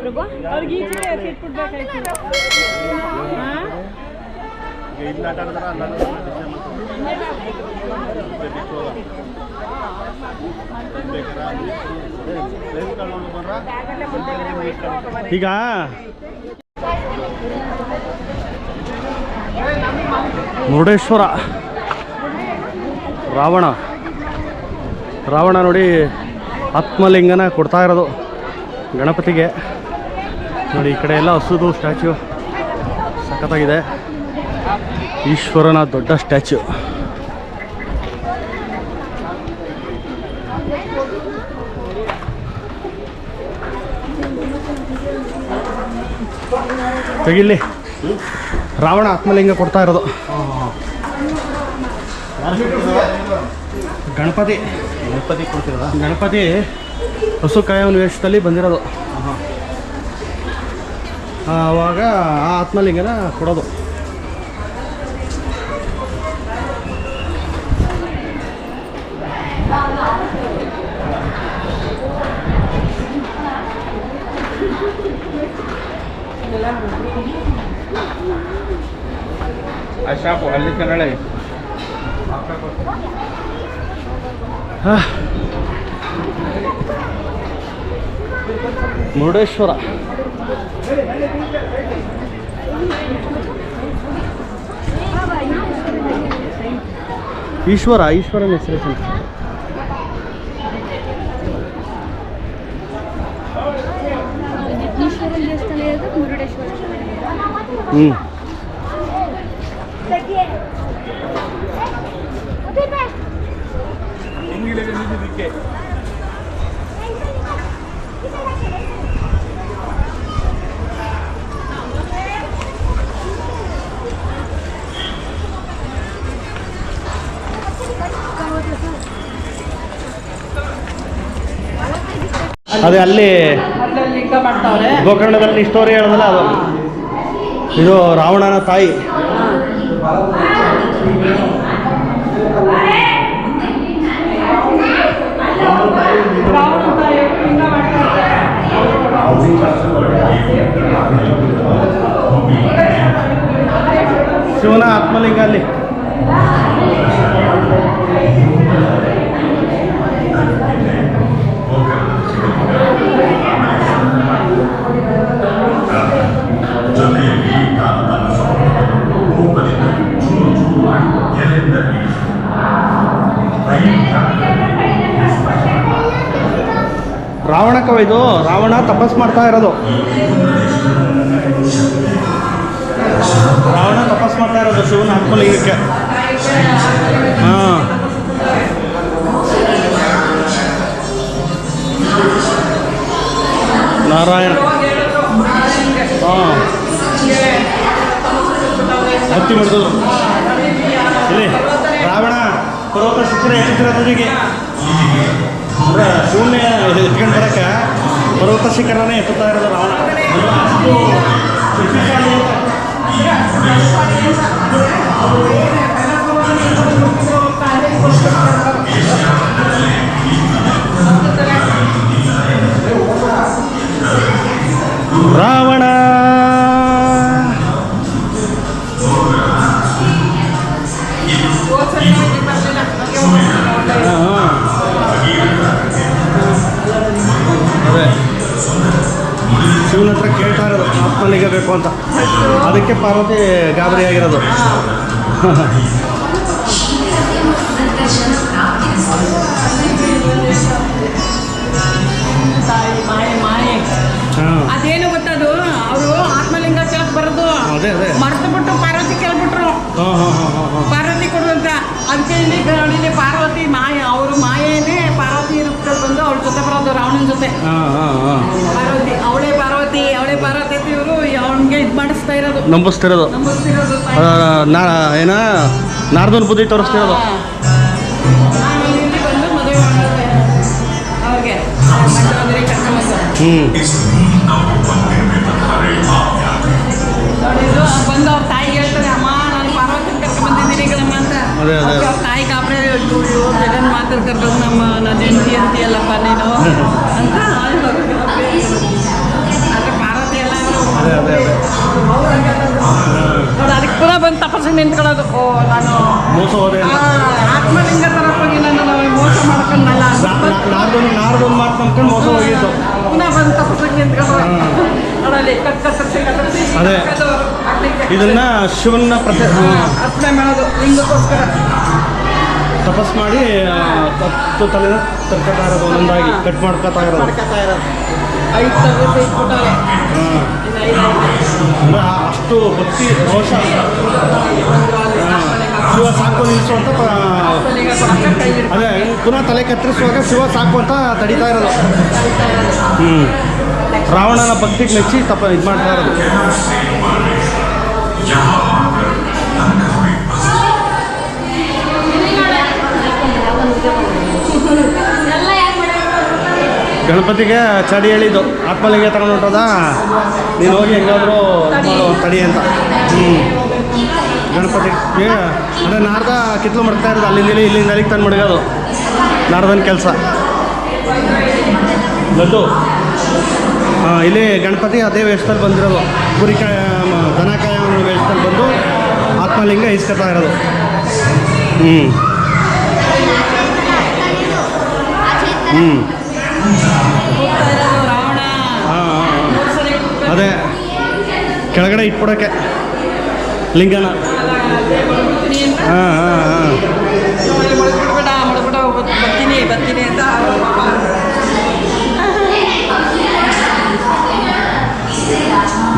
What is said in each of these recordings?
ಪ್ರಭು? ಅವ್ರಿಗೆ ಈಚೆಗೆ ಎತ್ತಿಟ್ಬಿಡ್ಬೇಕಾಯ್ತು ಈಗ ಮುರುಡೇಶ್ವರ ರಾವಣ. ರಾವಣ ನೋಡಿ ಆತ್ಮಲಿಂಗನ ಕೊಡ್ತಾ ಇರೋದು ಗಣಪತಿಗೆ. ನೋಡಿ ಈ ಕಡೆ ಎಲ್ಲ ಹಸುದು ಸ್ಟ್ಯಾಚ್ಯೂ ಸಖತ್ತಾಗಿದೆ. ಈಶ್ವರನ ದೊಡ್ಡ ಸ್ಟ್ಯಾಚು ತೆಗಿಲಿ ರಾವಣ ಆತ್ಮಲಿಂಗ ಕೊಡ್ತಾ ಇರೋದು. ಗಣಪತಿ. ಗಣಪತಿ ಕೊಡ್ತಿರೋದ ಗಣಪತಿ ಹಸು ಕಾಯೋನ್ ವೇಷದಲ್ಲಿ ಬಂದಿರೋದು. ಆವಾಗ ಆ ಆತ್ಮಲಿಂಗನ ಕೊಡೋದು. ಶಾಪು ಅಲ್ಲಿ ಕನ್ನಡ. ಮುರುಡೇಶ್ವರ. ಈಶ್ವರ ಈಶ್ವರನ ಹೆಸರು ಈಶ್ವರನ ದೇವಸ್ಥಾನ ಅದೇ ಅಲ್ಲಿ ಗೋಕರ್ಣದಲ್ಲಿ ಸ್ಟೋರಿ ಹೇಳೋದಲ್ಲ ಅದು. ಇದು ರಾವಣನ ತಾಯಿ. ಶಿವನ ಆತ್ಮಲಿಂಗ ಅಲ್ಲಿ. ರಾವಣ ಇದು ರಾವಣ ತಪಸ್ ಮಾಡ್ತಾ ಇರೋದು? ರಾವಣ ತಪಸ್ ಮಾಡ್ತಾ ಇರೋದು ಶಿವನ ಆತ್ಮಲಿಂಗಕ್ಕೆ ಹಾ. ನಾರಾಯಣ. ಹಾಂ. ಭಕ್ತಿ ಮಾಡಿದ್ರು ಇಲ್ಲಿ. ರಾವಣ, ಪರ್ವತ ಶಿಖರ ಎತ್ತಿರೋದಿಗೆ ಅಂದ್ರೆ ಶೂನ್ಯ ಎತ್ಕೊಂಡು ಪರ್ವತ ಶಿಖರನೇ ಎತ್ತುತ್ತಾ ಇರೋದು ರಾವಣ ಅಷ್ಟು ಶಕ್ತಿಶಾಲಿ ಅಂತ. ರಾವಣ ಅಂತ. ಅದಕ್ಕೆ ಪಾರ್ವತಿ ಗಾಬರಿ ಆಗಿರೋದು. ಅದೇನು ಗೊತ್ತದು? ಅವರು ಆತ್ಮಲಿಂಗ ಕೇಳಕ್ ಬರೋದು. ಮರ್ತು ಬಿಟ್ಟು ಪಾರ್ವತಿ ಕೇಳ್ಬಿಟ್ರು. ಪಾರ್ವತಿ ಕೊಡು ಅಂತ ಅದಕ್ಕೆ ಇಲ್ಲಿ ಇಲ್ಲಿ ಪಾರ್ವತಿ ಮಾಯ. ಅವರು ಮಾಯೇನೆ ಪಾರ್ವತಿ ರೂಪದಲ್ಲಿ ಬಂದು ಅವ್ರ ಜೊತೆ ಬರೋದು ರಾವಣನ ಜೊತೆ. ಹಾಂ ಹಾಂ ಹಾಂ. ಪಾರ್ವತಿ ಅವಳೇ ಅವನಿಗೆ ಇದು ಮಾಡಿಸ್ತಾ ಇರೋದು. ನಂಬಿಸ್ತಿರೋದು. ನಾ ಏನ? ನಾರ್ದನ್ ಬುದ್ಧಿ ತೋರಿಸ್ತಿರೋದು. ನಾನು ಇಲ್ಲಿ ಬಂದು ಮದುವೆ ಮಾಡೋದು. ಅವ್ರಿಗೆ. ಹ್ಞೂ ಓ ನಾನು ಮೋಸ ಹೋದೆ ಆತ್ಮಲಿಂಗ ಹೋಗಿ ನಾನು ಮೋಸ ಮಾಡ್ಕೊಂಡಲ್ಲ. ನಾ- ನಾ- ನಾರ್ದೊಂದು ನಾರ್ದೊಂದು ಮಾತು ನಂಬ್ಕೊಂಡು ಮೋಸ ಹೋಗಿದ್ದು. ಪುನಃ ಬಂದು ತಪಸ್ಸಿಗೆ ನಿಂತ್ಕೊಂಡು ನೋಡಲ್ಲಿ ಕಟ್ ಕತ್ತರಿಸಿ ಕತ್ತರಿಸಿ ಅದೇ. ಇದನ್ನ ಶಿವನ ಪ್ರತಿ ಅರ್ಪಣೆ ಮಾಡೋದು ಲಿಂಗಕ್ಕೋಸ್ಕರ ತಪಸ್ ಮಾಡಿ ತಲೆನ ತರ್ಕೊತಾ ಇರೋದು ಒಂದೊಂದಾಗಿ ಕಟ್ ಮಾಡ್ಕೊತಾ ಇರೋದು. ಮಾಡ್ಕೊತಾ ಇರೋದು. ಐದು. ಅಂದ್ರೆ ಆ- ಅಷ್ಟು ಭಕ್ತಿ ರೋಷ. ಶಿವ ಸಾಕು ನಿಲ್ಲಿಸುವಂತ ಅದೇ, ಪುನಃ ತಲೆ ಕತ್ತರಿಸುವಾಗ ಶಿವ ಸಾಕು ಅಂತ ತಡಿತಾ ಇರೋದು. ಹ್ಞೂ ರಾವಣನ ಭಕ್ತಿಗೆ ಮೆಚ್ಚಿ ತಪ್ಪ ಇದು ಮಾಡ್ತಾ ಇರೋದು ಗಣಪತಿಗೆ ಚಡಿ ಹೇಳಿದ್ದು ಆತ್ಮಲಿಂಗ ತಗೊಂಡು ಹೊಟ್ಟದ ನೀನು ಹೋಗಿ ಹೆಂಗಾದರೂ ತಡಿ ಅಂತ. ಹ್ಞೂ ಗಣಪತಿಗೆ, ಅಂದರೆ ನಾರ್ದ ಕಿತ್ಲು ಮಾಡ್ತಾ ಇರೋದು, ಅಲ್ಲಿಂದ ಇಲ್ಲಿ, ಇಲ್ಲಿಂದ ಅಲ್ಲಿಗೆ ತಂದು ಮಡಗೋದು. ನಾರ್ದನ ಕೆಲಸ. ಲಡ್ಡು? ಇಲ್ಲಿ ಗಣಪತಿ ಅದೇ ವೇಷದಲ್ಲಿ ಬಂದಿರೋದು. ಕುರಿಕಾಯ ದನಕಾಯ ವೇಷದಲ್ಲಿ ಬಂದು ಆತ್ಮಲಿಂಗ ಇಸ್ಕೊತಾ ಇರೋದು. ಹ್ಞೂ ಹ್ಞೂ ಅದೇ, ಕೆಳಗಡೆ ಇಟ್ಬಿಡೋಕ್ಕೆ ಲಿಂಗನ. ಹಾಂ ಹಾಂ ಹಾಂ. ಬರ್ತೀನಿ ಬರ್ತೀನಿ ಅಂತ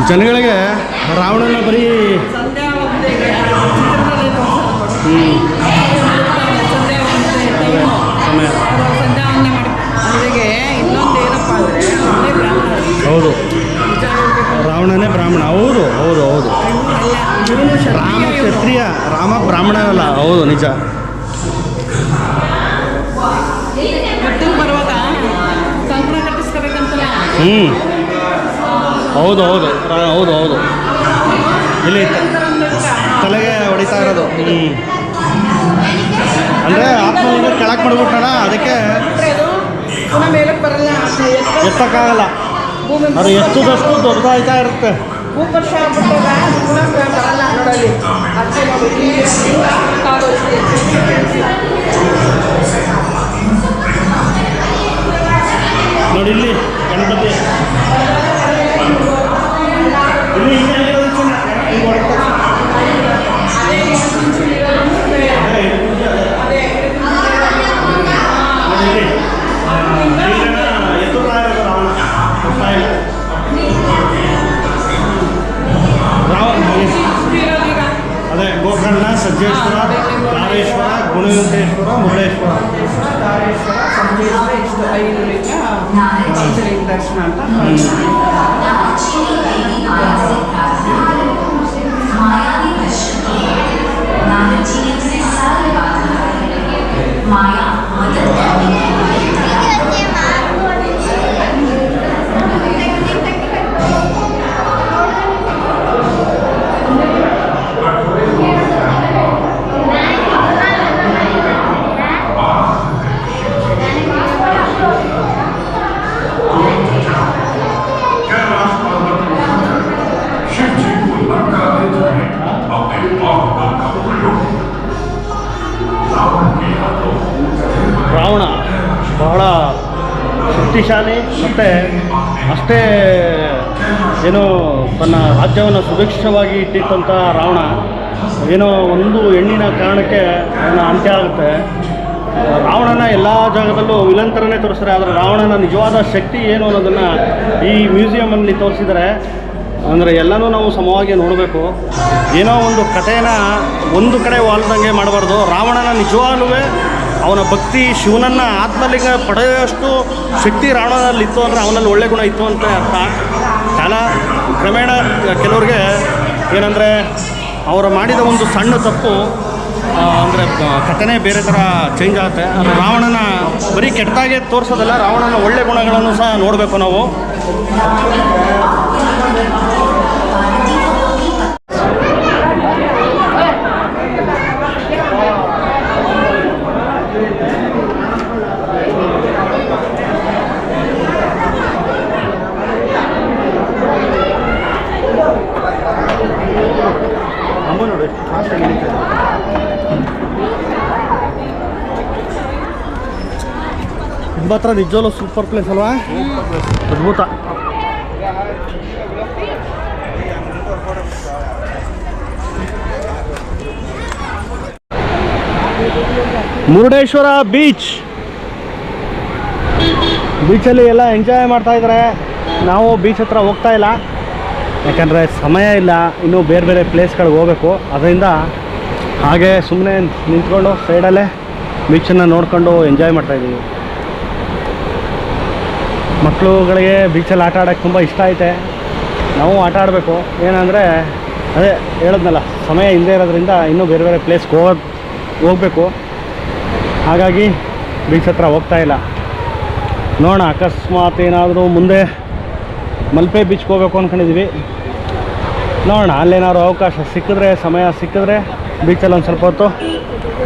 ಜನಗಳಿಗೆ ರಾವಣನ ಬರೀ ಹ್ಞೂ. ಸಮಯ. ಹೌದು. ರಾವಣನೇ ಬ್ರಾಹ್ಮಣ. ಹೌದು ಹೌದು ಹೌದು. ರಾಮ ಕ್ಷತ್ರಿಯ ರಾಮ ಬ್ರಾಹ್ಮಣ ಅಲ್ಲ ಹೌದು ನಿಜ. ಹ್ಞೂ ಹೌದು ಹೌದು. ಹೌದು ಹೌದು. ಇಲ್ಲಿ ತಲೆಗೆ ಹೊಡಿತಾ ಇರೋದು. ಹ್ಞೂ ಅಂದರೆ ಆತ್ಮ ಕೆಳಗೆ ಮಾಡ್ಬಿಟ್ಟಣ ಅದಕ್ಕೆ ಪುನಃ ಮೇಲಕ್ಕೆ ಬರಲ್ಲ. ಎತ್ತಕ್ಕಾಗಲ್ಲ. ಅದು ಎತ್ತದಷ್ಟು ದೊಡ್ಡದಾಯ್ತಾ ಇರುತ್ತೆ. ಭೂಪರ್ಷ ಆಗ್ಬಿಟ್ಟಾಗ ಪುನಃ ಬರಲ್ಲ ನೋಡಲ್ಲಿ. ನೋಡಿ. ಇಲ್ಲಿ ಗಣಪತಿ. ಇಲ್ಲಿ ಅಷ್ಟೇ ಏನೋ ತನ್ನ ರಾಜ್ಯವನ್ನು ಸುಭಿಕ್ಷವಾಗಿ ಇಟ್ಟಿದ್ದಂಥ ರಾವಣ ಏನೋ ಒಂದು ಹೆಣ್ಣಿನ ಕಾರಣಕ್ಕೆ ಅವನ ಅಂತ್ಯ ಆಗುತ್ತೆ. ರಾವಣನ ಎಲ್ಲ ಜಾಗದಲ್ಲೂ ವಿಲಂತರನೇ ತೋರಿಸ್ತಾರೆ, ಆದರೆ ರಾವಣನ ನಿಜವಾದ ಶಕ್ತಿ ಏನು ಅನ್ನೋದನ್ನು ಈ ಮ್ಯೂಸಿಯಮಲ್ಲಿ ತೋರಿಸಿದರೆ ಅಂದರೆ ಎಲ್ಲನೂ ನಾವು ಸಮವಾಗಿ ನೋಡಬೇಕು. ಏನೋ ಒಂದು ಕಥೆನ ಒಂದು ಕಡೆ ವಾಲ್ದಂಗೆ ಮಾಡಬಾರ್ದು. ರಾವಣನ ನಿಜವಾಗ್ಲೂ ಅವನ ಭಕ್ತಿ ಶಿವನನ್ನು ಆತ್ಮಲಿಂಗ ಪಡೆಯುವಷ್ಟು ಶಕ್ತಿ ರಾವಣನಲ್ಲಿ ಇತ್ತು ಅಂದರೆ ಅವನಲ್ಲಿ ಒಳ್ಳೆ ಗುಣ ಇತ್ತು ಅಂತ ಅರ್ಥ. ಕಾಲ ಕ್ರಮೇಣ ಕೆಲವ್ರಿಗೆ ಏನಂದರೆ ಅವರು ಮಾಡಿದ ಒಂದು ಸಣ್ಣ ತಪ್ಪು ಅಂದರೆ ಕಥೆನೇ ಬೇರೆ ಥರ ಚೇಂಜ್ ಆಗುತ್ತೆ. ಅಂದರೆ ರಾವಣನ ಬರೀ ಕೆಟ್ಟದಾಗೆ ತೋರಿಸೋದಲ್ಲ, ರಾವಣನ ಒಳ್ಳೆ ಗುಣಗಳನ್ನು ಸಹ ನೋಡಬೇಕು ನಾವು ಅಮ್ಮ ನೋಡು ಎಷ್ಟು ಫಾಸ್ಟಾಗಿ ನಡೀತಾ ಇದು ಮಾತ್ರ ನಿಜವಲ್ಲೂ ಸೂಪರ್ ಪ್ಲೇಸ್ ಅಲ್ವಾ? ಅದ್ಭುತ. ಮುರುಡೇಶ್ವರ ಬೀಚ್ ಬೀಚಲ್ಲಿ ಎಲ್ಲ ಎಂಜಾಯ್ ಮಾಡ್ತಾ ಇದ್ದಾರೆ ನಾವು ಬೀಚ್ ಹತ್ರ ಹೋಗ್ತಾ ಇಲ್ಲ. ಯಾಕಂದರೆ ಸಮಯ ಇಲ್ಲ. ಇನ್ನೂ ಬೇರೆ ಬೇರೆ ಪ್ಲೇಸ್ಗಳಿಗೆ ಹೋಗಬೇಕು. ಅದರಿಂದ ಹಾಗೆ ಸುಮ್ಮನೆ ನಿಂತ್ಕೊಂಡು ಸೈಡಲ್ಲೇ ಬೀಚನ್ನು ನೋಡ್ಕೊಂಡು ಎಂಜಾಯ್ ಮಾಡ್ತಾಯಿದ್ದೀವಿ ಮಕ್ಕಳುಗಳಿಗೆ ಬೀಚಲ್ಲಿ ಆಟ ಆಡೋಕ್ಕೆ ತುಂಬ ಇಷ್ಟ ಐತೆ. ನಾವು ಆಟ ಆಡಬೇಕು. ಏನಂದರೆ, ಅದೇ ಹೇಳಿದ್ನಲ್ಲ, ಸಮಯ ಇಲ್ಲದೆ ಇರೋದ್ರಿಂದ ಇನ್ನೂ ಬೇರೆ ಬೇರೆ ಪ್ಲೇಸ್ಗೆ ಹೋಗ, ಹೋಗಬೇಕು. ಹಾಗಾಗಿ ಬೀಚ್ ಹತ್ರ ಹೋಗ್ತಾ ಇಲ್ಲ. ನೋಡೋಣ, ಅಕಸ್ಮಾತ್ ಏನಾದರೂ ಮುಂದೆ ಮಲ್ಪೆ ಬೀಚ್ಗೆ ಹೋಗ್ಬೇಕು ಅಂದ್ಕೊಂಡಿದ್ವಿ ನೋಡೋಣ, ಅಲ್ಲೇನಾದ್ರು ಅವಕಾಶ ಸಿಕ್ಕಿದ್ರೆ, ಸಮಯ ಸಿಕ್ಕಿದ್ರೆ ಬೀಚಲ್ಲಿ ಒಂದು ಸ್ವಲ್ಪ ಹೊತ್ತು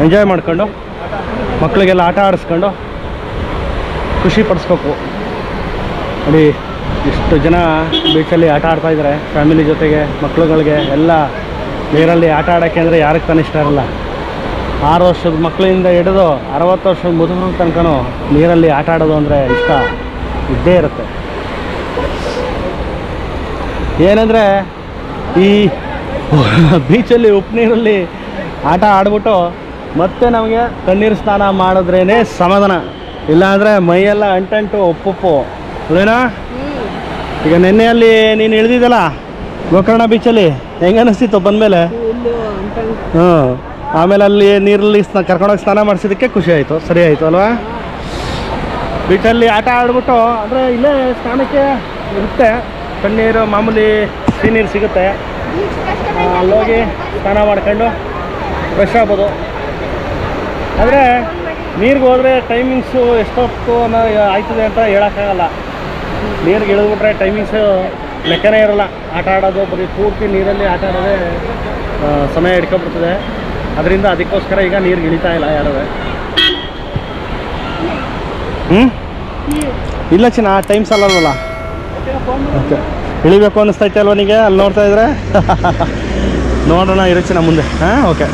ಎಂಜಾಯ್ ಮಾಡ್ಕೊಂಡು ಮಕ್ಕಳಿಗೆಲ್ಲ ಆಟ ಆಡಿಸ್ಕೊಂಡು ಖುಷಿ ಪಡಿಸ್ಬೇಕು. ನೋಡಿ, ಇಷ್ಟು ಜನ ಬೀಚಲ್ಲಿ ಆಟ ಆಡ್ತಾ ಇದ್ದಾರೆ ಫ್ಯಾಮಿಲಿ ಜೊತೆಗೆ ಮಕ್ಕಳುಗಳಿಗೆ ಎಲ್ಲ ನೀರಲ್ಲಿ ಆಟ ಆಡೋಕ್ಕೆ ಅಂದರೆ ಯಾರಿಗೆ ತಾನೇ ಇಷ್ಟ ಇರಲ್ಲ. ಆರು ವರ್ಷದ ಮಕ್ಕಳಿಂದ ಹಿಡಿದು ಅರವತ್ತು ವರ್ಷದ ಮುದುಕರ ತನಕನು ನೀರಲ್ಲಿ ಆಟ ಆಡೋದು ಅಂದರೆ ಇಷ್ಟ ಇದ್ದೇ ಇರುತ್ತೆ. ಏನಂದರೆ, ಈ ಬೀಚಲ್ಲಿ ಉಪ್ಪು ನೀರಲ್ಲಿ ಆಟ ಆಡ್ಬಿಟ್ಟು ಮತ್ತೆ ನಮಗೆ ತಣ್ಣೀರು ಸ್ನಾನ ಮಾಡಿದ್ರೇ ಸಮಾಧಾನ. ಇಲ್ಲಾಂದರೆ ಮೈಯೆಲ್ಲ ಅಂಟಂಟು ಉಪ್ಪುಪ್ಪು. ಅದೇನಾ? ಈಗ ನಿನ್ನೆ ಅಲ್ಲಿ ನೀನು ಇಳಿದಿದ್ದಲ್ಲ ಗೋಕರ್ಣ ಬೀಚಲ್ಲಿ ಹೆಂಗೆ ಅನ್ನಿಸ್ತಿತ್ತು ಬಂದಮೇಲೆ? ಹ್ಞೂ ಆಮೇಲೆ ಅಲ್ಲಿ ನೀರಲ್ಲಿ ಸ್ನ ಕರ್ಕೊಂಡೋಗಿ ಸ್ನಾನ ಮಾಡಿಸಿದ್ದಕ್ಕೆ ಖುಷಿ ಆಯಿತು ಸರಿ ಆಯಿತು ಅಲ್ವಾ? ಬೀಚಲ್ಲಿ ಆಟ ಆಡ್ಬಿಟ್ಟು ಅಂದರೆ ಇಲ್ಲೇ ಸ್ನಾನಕ್ಕೆ ಇರುತ್ತೆ ತಣ್ಣೀರು ಮಾಮೂಲಿ ಸಿಹಿನೀರು ಸಿಗುತ್ತೆ. ಆ, ಅಲ್ಲೋಗಿ ಸ್ನಾನ ಮಾಡ್ಕೊಂಡು ಫ್ರೆಶ್ ಆಗ್ಬೋದು. ಆದರೆ ನೀರಿಗೆ ಹೋದರೆ ಟೈಮಿಂಗ್ಸು ಎಷ್ಟೊತ್ತು ಅನ್ನೋ ಆಯ್ತದೆ ಅಂತ ಹೇಳೋಕ್ಕಾಗಲ್ಲ. ನೀರಿಗೆ ಇಳಿದ್ಬಿಟ್ರೆ ಟೈಮಿಂಗ್ಸು ಲೆಕ್ಕನೇ ಇರಲ್ಲ. ಆಟ ಆಡೋದು, ಬರೀ ಪೂರ್ತಿ ನೀರಲ್ಲಿ ಆಟ ಆಡೋದೇ ಸಮಯ ಹಿಡ್ಕೊಬಿಡ್ತದೆ ಅದರಿಂದ ಅದಕ್ಕೋಸ್ಕರ ಈಗ ನೀರಿಗೆ ಇಳಿತಾ ಇಲ್ಲ ಯಾರು. ಹ್ಞೂ ಇಲ್ಲ ಚಿನ್ನ, ಆ ಟೈಮ್ಸ್ ಅಲ್ಲವಲ್ಲ ಓಕೆ. ಇಳಿಬೇಕು ಅನ್ನಿಸ್ತೈತೆ ಅಲ್ವ ನಿಮಗೆ ಅಲ್ಲಿ ನೋಡ್ತಾ ಇದ್ರೆ? ನೋಡೋಣ, ಇರು ಚಿನ್ನ ಮುಂದೆ. ಹಾಂ, ಓಕೆ.